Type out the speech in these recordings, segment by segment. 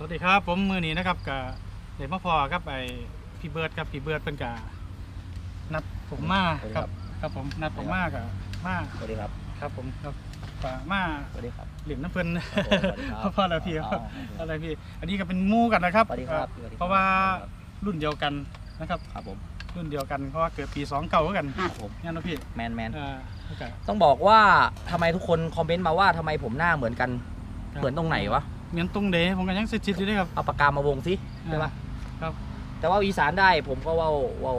สวัสดีครับผมมือนี้นะครับกับเด็กมาพอครับไอพี่เบิร์ดครับพี่เบิร์ดเป็นกานัดผมมาสวัสดีคครัรับบครับผมนัดผมมากับมาสวัสดีครับครับผมครับป่ามาสวัสดีครับเหลี่ยมน้ำเพิ่นครับผมสวัสดีครับพ่อแล้วพี่อ๋อครับอะไรพี่อันนี้ก็เป็นหมู่กันนะครับสวัสดีครับสวัสดีครับ เพราะว่ารุ่นเดียวกันนะครับครับผมรุ่นเดียวกันเพราะว่าเกิดปีสองเก่ากันครับผมงั้นนะพี่แมนแมนอ่าแล้วก็ต้องบอกว่าทำไมทุกคนคอมเมนต์มาว่าทำไมผมหน้าเหมือนกันครับเหมือนตรงไหนวะ เหมือนตรงเดผมก็ยังชิดๆอยู่ด้วยครับเอาปากกามาวงสิใช่ปะครับ แต่ว่าอีสานได้ผมก็เว่าเว่า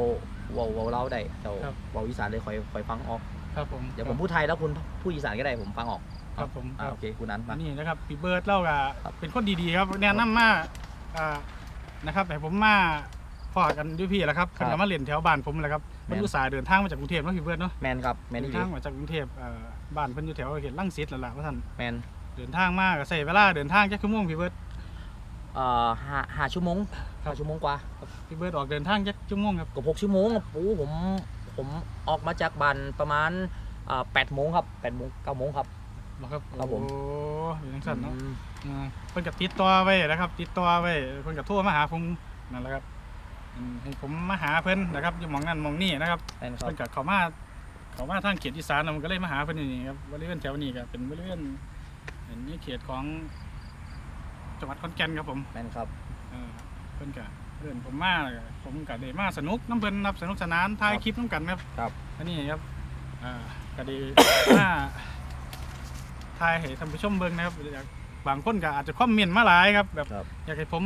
เว่าเว่าเล่าได้แต่ครับเว่าอีสานเลยคอยคอยฟังออก ครับผมเดี๋ยวผมพูดไทยแล้วคุณพูดอีสานก็ได้ผมฟังออกครับผมอ่าครับโอเคคุณนั้นมานี่นะครับพี่เบิร์ดเล่ากับครับเป็นคนดีๆครับแนะนำมาอ่านะครับแต่ผมมาพอกันด้วยพี่แหละครับครับเพิ่นก็มาเรียนแถวบ้านผมแหละครับแม่เพิ่นนอุตส่าห์เดินทางมาจากกรุงเทพเนาะพี่เบิร์ดเนาะแมนครับแมนเดินี่นทางมาจากกรุงเทพเอ่อบ้านเพิ่นอยู่แถวเขตลังสิตแล้วล่ะว่าท่านแมน เดินทางมาก็ใส่เวลาเดินทางแค่ชั่วโมงพี่เบิร์ดเอ่อห้าห้าชั่วโมงครับห้าชั่วโมงกว่าพี่เบิร์ดออกเดินทางแค่ชั่วโมงครับเกับหกชั่วโมงอะปูผมผมออกมาจากบ้านประมาณอ่าแปดโมงครับแปดโมงเก้าโมงครับบอกครับครับผมโอ้อยู่จังซั่นเนาะอืมอ่าเพิ่นก็ติดต่อไว้นะครับ ติดต่อไว้เพิ่นก็โทรมาหาผมนั่นแหละครับอืมให้ผมมาหาเพิ่นนะครับอยู่หมองนั้นหมองนี้นะครับแม่นครับเพิ่นก็เข้ามาเข้ามาทางเขตอีสานแล้วมันก็เลยมาหาเพิ่นอยู่นี่ครับบริเวณแถวนี้ก็เป็นบริเวณ อันนี้เขตของจังหวัดขอนแก่นครับผมแม่นครับเออเพิ่นก็เดินผมมาแล้วก็ผมก็ได้มาสนุกน้ำเพิ่นนับสนุกสนานถ่ายคลิปน้ำกันครับครับอันนี้ครับอ่าก็ได้มาถ่ายให้ท่านผู้ชมเบิ่งนะครับอยากบางคนก็อาจจะคอมเมนต์มาหลายครับแบบครับ อยากให้ผม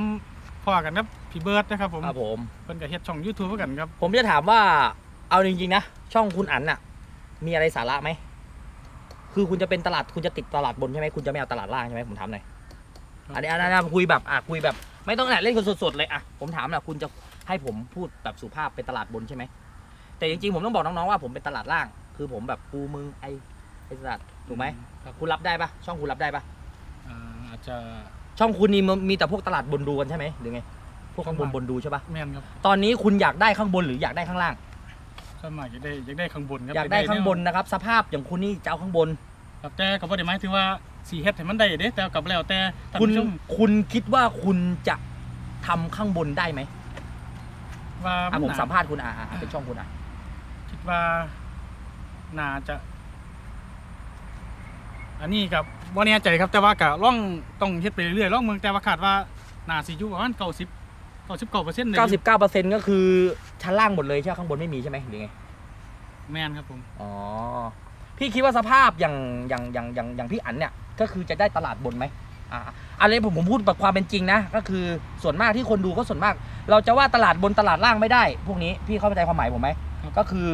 พ่อกันครับพี่เบิร์ดนะครับผมครับผม เพิ่นก็เฮ็ดช่อง YouTube เหมือนกันครับผมจะถามว่าเอาจริงๆนะ ช่องคุณอันน่ะ มีอะไรสาระไหม คือคุณจะเป็นตลาดคุณจะติดตลาดบนใช่ไหมคุณจะไม่เอาตลาดล่างใช่ไหมผมถามหน่อยครับอันนี้อันนั้นคุยแบบอะคุยแบบ ไม่ต้องไหนเล่นคนสดๆเลยอะผมถามนะคุณจะให้ผมพูดแบบสุภาพเป็นตลาดบนใช่ไหมแต่จริงๆผมต้องบอกน้องๆว่าผมเป็นตลาดล่าง คือผมแบบกูมึงไอไอตลาดถูกไหมครับคุณรับได้ปะช่องคุณรับได้ปะอ่าอาจจะช่องคุณนี่มันมีแต่พวกตลาดบนดูกันใช่ไหมหรือไงพวกข้างบนข้างบล่างนดูใช่ปะแม่นครับตอนนี้คุณอยากได้ข้างบนหรืออยากได้ข้างล่าง ส่วนมากอยากได้อยากได้ข้างบนครับอยากได้ข้างบนแวนะครับ สภาพอย่างคุณนี่จะเอาข้างบนครับแต่ก็บ่ได้หมายถึงว่าสีเฮ็ดให้มันได้เด้แต่กับแล้วแต่ท่านคุณผู้ชมคุณคิดว่าคุณจะทำข้างบนได้ไหมว่าอะผมน่สัมภาษณ์คุณอะอะอะเป็นช่องคุณอะคิดว่าน่าจะ อันนี้กับบ่แน่ใจครับแต่ว่าก็ล่องต้องเฮ็ดไปเรื่อยๆล่องเมืองแต่ว่าคาดว่าน่าสิอยู่ประมาณ90 99%เลย 99%ก็คือ ชั้นล่างหมดเลยใช่ไหมข้างบนไม่มีใช่ไหมหรือไงแม่นครับผม อ๋อพี่คิดว่าสภาพอย่างอย่างอย่างอย่างอย่างพี่อันเนี่ยก็คือจะได้ตลาดบนไหมอ่าอันนี้ผมผมพูดแบบความเป็นจริงนะ ก็คือส่วนมากที่คนดูก็ส่วนมาก เราจะว่าตลาดบนตลาดล่างไม่ได้ พวกนี้พี่เข้าใจความหมายผมไหมครับก็คือ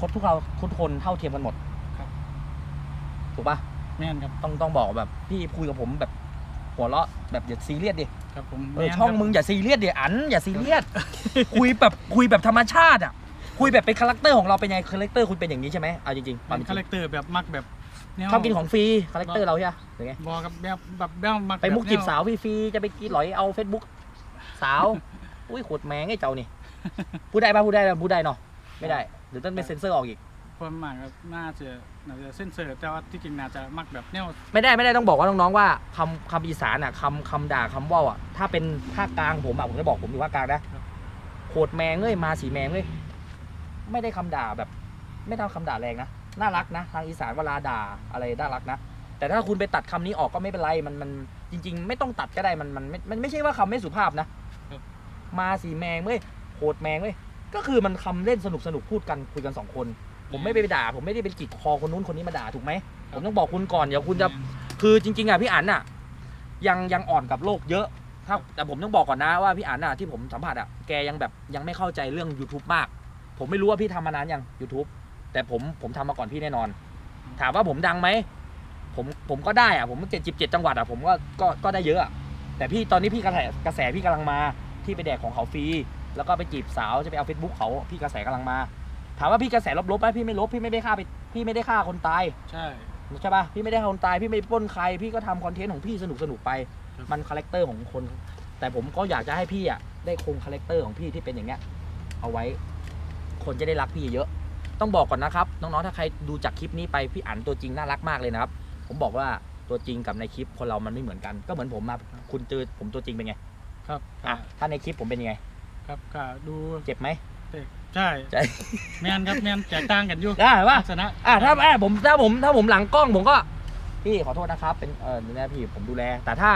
คนทุกเราทุกคนเท่าเทียมกันหมดครับ ถูกปะแม่นครับ ต้องต้องบอกแบบพี่คุยกับผมแบบ หัวเราะแบบอย่าซีเรียสดิครับผมเออแนช่องครับมึงอย่าซีเรียสดิอันอย่าซีเรียสคุยแบบคุยแบบธรรมชาติอะคุยแบบเป็นคาแรคเตอร์ของเราเป็นไงคาแรคเตอร์คุณเป็นอย่างนี้ใช่ไหมเอาจริงๆความเป็นจคาแรริงคเตอร์แบบมักแบบแนวชอบกินของฟรีคาแรคเตอร์เราใช่ไหมหรือไงบอกกับแบบแบบแบบมักไปมุกแบบแนจีบสาวฟรีๆจะไปกินหลอยเอาเฟซบุ๊กสาวอุ้ยขดแมงไอ้เจ้านี่พูดได้ปะพูดได้ปะพูดได้เนาะไม่ได้หรือต้องเป็นเซ็นเซอร์ออกอีกคนมากครับน่าจะ น่าจะเส้นเสิร์ฟแต่ว่าที่จริงน่าจะมักแบบแนวไม่ได้ไม่ได้ต้องบอกว่าน้องๆว่าคำคำอีสานอะคำคำด่าคำว่าวอะถ้าเป็นภาคกลางผมอะผมจะบอกผมอยู่ภาคกลางนะโคตรแมงเอ้ยมาสีแมงเอ้ยไม่ได้คำด่าแบบ ไม่ได้คำด่าแรงนะน่ารักนะทางอีสานเวลาด่าอะไรน่ารักนะแต่ถ้าคุณไปตัดคำนี้ออกก็ไม่เป็นไรมันมันจริง ๆ ไม่ต้องตัดก็ได้มันมันมันมันไม่ใช่ว่าคำไม่สุภาพนะมาสีแมงเว้ยโคตรแมงเว้ยก็คือมันคำเล่นสนุกสนุกพูดกันคุยกันสองคน ผมไม่ไปด่า ผมไม่ได้เป็นจิกคอคนนู้นคนนี้มาด่าถูกไหมผมต้องบอกคุณก่อนเดี๋ยวคุณจะคือจริง ๆอะพี่อันอะ ยังยังอ่อนกับโลกเยอะถ้าแต่ผมต้องบอกก่อนนะว่าพี่อันอะที่ผมสัมผัสอะแกยังแบบยังไม่เข้าใจเรื่อง YouTube มาก ผมไม่รู้ว่าพี่ทำมานานยัง YouTube แต่ผมผมทำมาก่อนพี่แน่นอน ถามว่าผมดังไหมผมผมก็ได้อะผมเจ็ดสิบเจ็ดจังหวัดอะผมก็ก็ก็ได้เยอะอะแต่พี่ตอนนี้พี่กระแสกระแสพี่กำลังมาที่ไปแดกของเขาฟรีแล้วก็ไปจีบสาวจะไปเอาเฟซบุ๊กเขาพี่กระแสกำลังมา ถามว่าพี่กระแสลบๆไหมพี่ไม่ลบพี่ไม่ได้ฆ่าไปพี่ไม่ได้ฆ่าคนตาย ใช่ ใช่ป่ะพี่ไม่ได้ฆ่าคนตายพี่ไม่ได้ปล้นใคร พี่ก็ทำคอนเทนต์ของพี่สนุกสนุกๆไป ครับ มันคาแรคเตอร์ของคน แต่ผมก็อยากจะให้พี่อะได้คงคาแรคเตอร์ของพี่ที่เป็นอย่างเงี้ยเอาไว้ คนจะได้รักพี่เยอะ ต้องบอกก่อนนะครับน้องๆถ้าใครดูจากคลิปนี้ไปพี่อันตัวจริงน่ารักมากเลยนะครับ ผมบอกว่าตัวจริงกับในคลิปคนเรามันไม่เหมือนกัน ก็เหมือนผมมาคุณเจอผมตัวจริงเป็นไงครับอะถ้าในคลิปผมเป็นยังไง ครับก็ดูเจ็บไหม ใช่ใช่แมนครับแมนแตกต่างกันอยู่ได้ป่ะลักษณะอะถ้าอะผมถ้าผมถ้าผมหลังกล้องผมก็พี่ขอโทษนะครับ เป็นเออนี่นะพี่ผมดูแล แต่ถ้า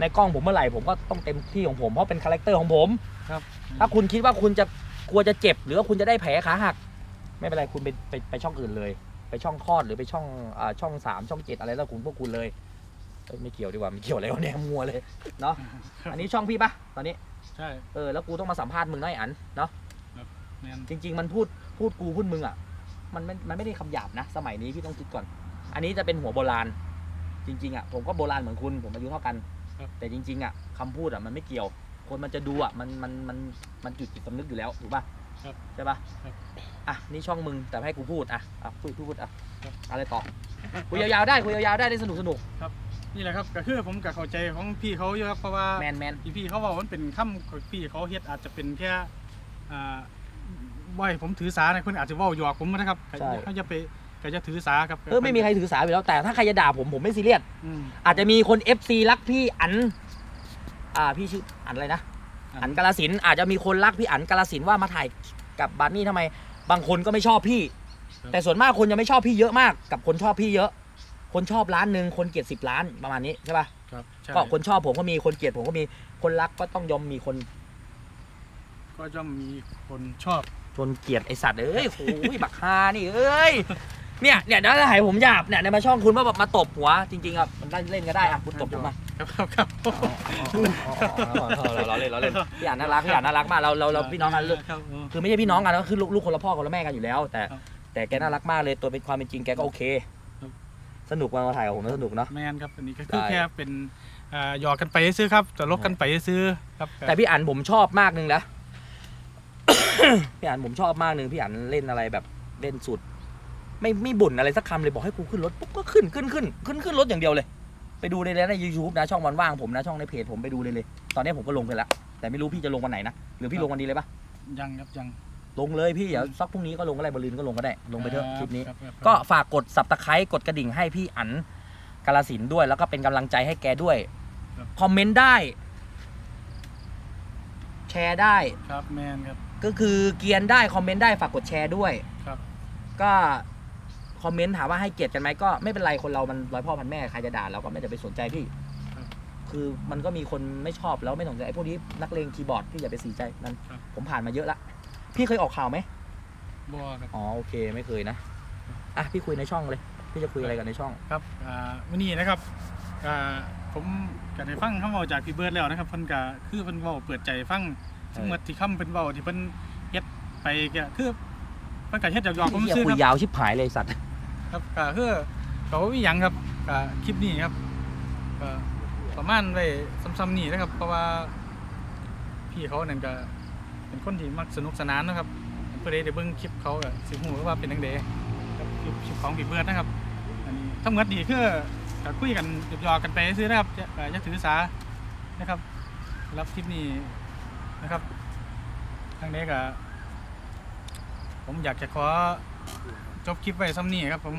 ในกล้องผมเมื่อไหร่ผมก็ต้องเต็มที่ของผมเพราะเป็นคาแรคเตอร์ของผม ครับถ้าคุณคิดว่าคุณจะกลัวจะเจ็บ หรือว่าคุณจะได้แผลขาหัก ไม่เป็นไรคุณไปไปไปช่องอื่นเลย ไปช่องคลอดหรือไปช่องอ่าช่องสามช่องเจ็ดอะไรแล้วคุณพวกคุณเลยเอ้ยไม่เกี่ยวดีกว่าไม่เกี่ยวอะไรวะเนี่ยมัวเลยเนาะอันนี้ช่องพี่ปะตอนนี้ใช่ เออแล้วกูต้องมาสัมภาษณ์มึงนะไอ้อันเนาะ แมนจริง ๆ มันพูดพูดกูพูดมึงอะ มันไม่มันไม่ได้คำหยาบนะ สมัยนี้พี่ต้องคิดก่อน อันนี้จะเป็นหัวโบราณ จริง ๆอะผมก็โบราณเหมือนคุณผมอายุเท่ากันแต่จริง ๆอะคำพูดอะมันไม่เกี่ยว คนมันจะดูอะมันมันมันมันจุดจิตสำนึกอยู่แล้วถูกป่ะครับใช่ป่ะครับอะนี่ช่องมึงแต่ให้กูพูดอะอะพูดพูดอะครับ อะไรต่อคุยยาวๆได้คุยยาวๆได้ได้สนุกสนุกนี่แหละครับก็คือผมกับเข้าใจของพี่เขาเยอะครับเพราะว่าแมนแมนที่พี่เขาบอกว่ามันเป็นคำของพี่เขาเฮ็ดอาจจะเป็นแค่อ่า บ่อยผมถือสาในคนอาจจะเว่าหยอกผมนะครับเขาจะไปก็จะถือสาครับเออไม่มีใครถือสาอยู่แล้วแต่ถ้าใครจะด่าผมผมไม่ซีเรียสอืม อาจจะมีคน FC รักพี่อัน อ่าพี่ชื่ออันอะไรนะอันกาลสินธุ์อาจจะมีคนรักพี่อันกาลสินธุ์ว่ามาถ่ายกับบาร์นี่ทำไม บางคนก็ไม่ชอบพี่ แต่ส่วนมากคนจะไม่ชอบพี่เยอะมาก กับคนชอบพี่เยอะ คนชอบล้านหนึ่งคนเกลียดสิบล้านประมาณนี้ใช่ป่ะครับใช่ก็คนชอบผมก็มีคนเกลียดผมก็มีคนรักก็ต้องยอมมีคน ก็ย่อมมีคนชอบ จนเกลียดไอสัตว์เอ้ยโอ้ยบักฮานี่เอ้ยเนี่ยเนี่ยถ้าให้ผมหยาบเนี่ยในมาช่องคุณว่าแบบมาตบหัวจริงๆอะมันได้เล่นก็ได้อะคุณตบผมมาครับครับครับเราเล่นเราเล่นพี่อ่านน่ารักพี่อ่านน่ารักมากเราเราเราพี่น้องกันลูกครับคือไม่ใช่พี่น้องกันก็คือลูกลูกคนละพ่อคนละแม่กันอยู่แล้ว แต่ครับแต่แกน่ารักมากเลยตัวเป็นความเป็นจริงแกก็โอเคครับสนุกมามาถ่ายกับผมนะสนุกเนาะแมนครับอันนี้ก็คือได้แค่เป็นอ่าหยอกกันไปซื้อครับจะลบกันไปซื้อครับแต่พี่อันผมชอบมากนึงนะ พี่อันผมชอบมากนึงพี่อันเล่นอะไรแบบเล่นสุด ไม่ไม่บ่นอะไรสักคำเลยบอกให้กูขึ้นรถปุ๊บก็ขึ้นขึ้นขึ้นขึ้นขึ้นรถอย่างเดียวเลย ไปดูเลยนะในยูทูบนะช่องวันว่างผมนะช่องในเพจผมไปดูเลยเลย ตอนนี้ผมก็ลงไปแล้วแต่ไม่รู้พี่จะลงวันไหนนะหรือพี่ลงวันนี้เลยปะยังครับยังลงเลยพี่เดี๋ยวสักพรุ่งนี้ก็ลงก็ได้บรินก็ลงก็ได้ลงไปเถอะคลิปนี้รับครับก็ฝากกดสับตะไคร้กดกระดิ่งให้พี่อันกาลสินธุ์ด้วย แล้วก็เป็นกำลังใจให้แกด้วยคอมเมนต์ได้ แชร์ได้ครับแมนครับ ก็คือเกียนได้คอมเมนต์ได้ฝากกดแชร์ด้วยครับ ก็คอมเมนต์ถามว่าให้เกียรติกันไหมก็ไม่เป็นไรคนเรามันร้อยพ่อพันแม่ใครจะด่าเราก็ไม่ได้ไปสนใจพี่คือมันก็มีคนไม่ชอบแล้วไม่สนใจไอ้พวกนี้นักเลงคีย์บอร์ดพี่อย่าไปสีใจนั้นครับ ผมผ่านมาเยอะละพี่เคยออกข่าวไหมบัวครับ อ๋อโอเคไม่เคยนะอะพี่คุยในช่องเลย พี่จะคุยอะไรกันในช่อง ครับอ่าวันนี้นะครับอ่าผมก็ได้ฟังคำเว้าจากพี่เบิร์ดแล้วนะครับเพิ่นก็คือเพิ่นเว้าเปิดใจฟัง ทั้งหมดที่คำเพิ่นเว้าที่เพิ่นเฮ็ดไปก็คือเพิ่นก็เฮ็ดหยอกๆผมพี่ซื้อคุคยรับยาวชิบหายเลยสัตว์ ครับก็คือก็บ่มีหยังครับก็คลิปนี้ครับก็ประมาณไว้ซ้ำๆนี่นะครับ เพราะว่าพี่เขานั่นก็เป็นคนที่มักสนุกสนานนะครับเพื่อได้เบิ่งคลิปเขาก็สิฮู้ว่าเป็นจังไดครับคลิปคลิปของพี่เบิร์ดนะครับ อันนี้ทั้งหมดดีคือก็คุยกันหยอกๆกันไปซื้อนะครับอย่าเอ่ออย่าถือสานะครับรับคลิปนี้ นะครับทางนี้ก็ผมอยากจะขอจบคลิปไว้ซ้ำนี้ครับผม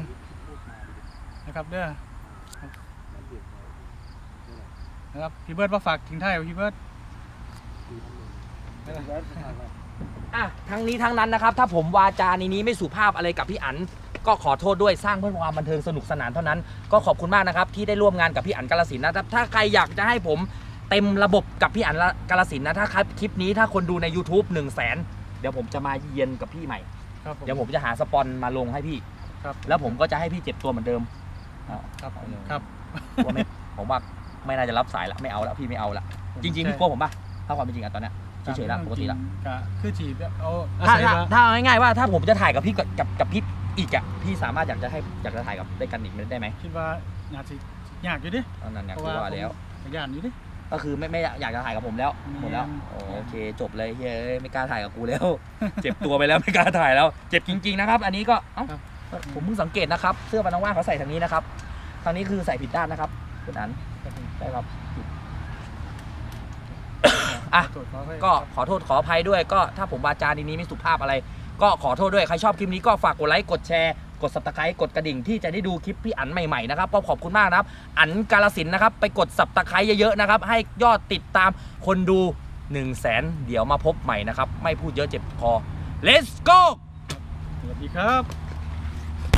นะครับเด้อนะครับพี่เบิร์ดมาฝากทิ้งท้ายพี่เบิร์ดอะทั้งนี้ทั้งนั้นนะครับ ถ้าผมวาจาในนี้ไม่สุภาพอะไรกับพี่อันก็ขอโทษด้วยสร้างเพื่อความบันเทิงสนุกสนานเท่านั้น ก็ขอบคุณมากนะครับที่ได้ร่วมงานกับพี่อันกาลสินนะครับถ้าใครอยากจะให้ผม เต็มระบบกับพี่อันกาลสินธุ์นะถ้าคลิปนี้ถ้าคนดูใน YouTube 1 0 0 0 0แสนเดี๋ยวผมจะมาเยียนกับพี่ใหม่ ครับผม เดี๋ยวผมจะหาสปอนมาลงให้พี่ ครับ แล้วผมก็จะให้พี่เจ็บตัวเหมือนเดิมอะครับผมครับ ว่าไม่ผมว่าไม่น่าจะรับสายละไม่เอาละพี่ไม่เอาละจริงๆพี่กลัวผมปะถ้าความเป็นจริงอะตอนเนี้ยเฉยๆละปกติละก็คือจีบเอาอาถ้าศัยถ้าว่าถ้าเอาง่ายๆว่าถ้าผมจะถ่ายกับพี่กับกับกับพี่อีกอะพี่สามารถอยากจะให้อยากจะถ่ายกับด้วยกันอีกได้ไหมคิดว่าอยากสิอยากอยู่ดิตอนนั้นอยากเพราะรู้ว่าว่าแล้วผมอยากอยู่ดิ ก็คือไม่ไม่อยากจะถ่ายกับผมแล้วหมดแล้วอืมโอเคจบเลยเฮ้ยไม่กล้าถ่ายกับกูแล้ว เจ็บตัวไปแล้วไม่กล้าถ่ายแล้ว เจ็บจริง ๆนะครับ อันนี้ก็เอ้าผมเพิ่งสังเกตนะครับ เสื้อปันว่างๆเขาใส่ทางนี้นะครับทางนี้คือใส่ผิดด้านนะครับคุณอันใช่ครับอะขอโทษขออภัยก็ขอโทษขออภัยด้วยก็ถ้าผมวาจาดีนี้ไม่สุภาพอะไร ก็ขอโทษด้วยใครชอบคลิปนี้ก็ฝากกดไลค์กดแชร์ กด subscribe กดกระดิ่งที่จะได้ดูคลิปพี่อันใหม่ๆนะครับก็ขอบคุณมากนะครับ อันกาลสินนะครับ ไปกด subscribe เยอะๆนะครับ ให้ยอดติดตามคนดู 1 0 0 0 0แสนเดี๋ยวมาพบใหม่นะครับ ไม่พูดเยอะเจ็บคอ let's go สวัสดีครับ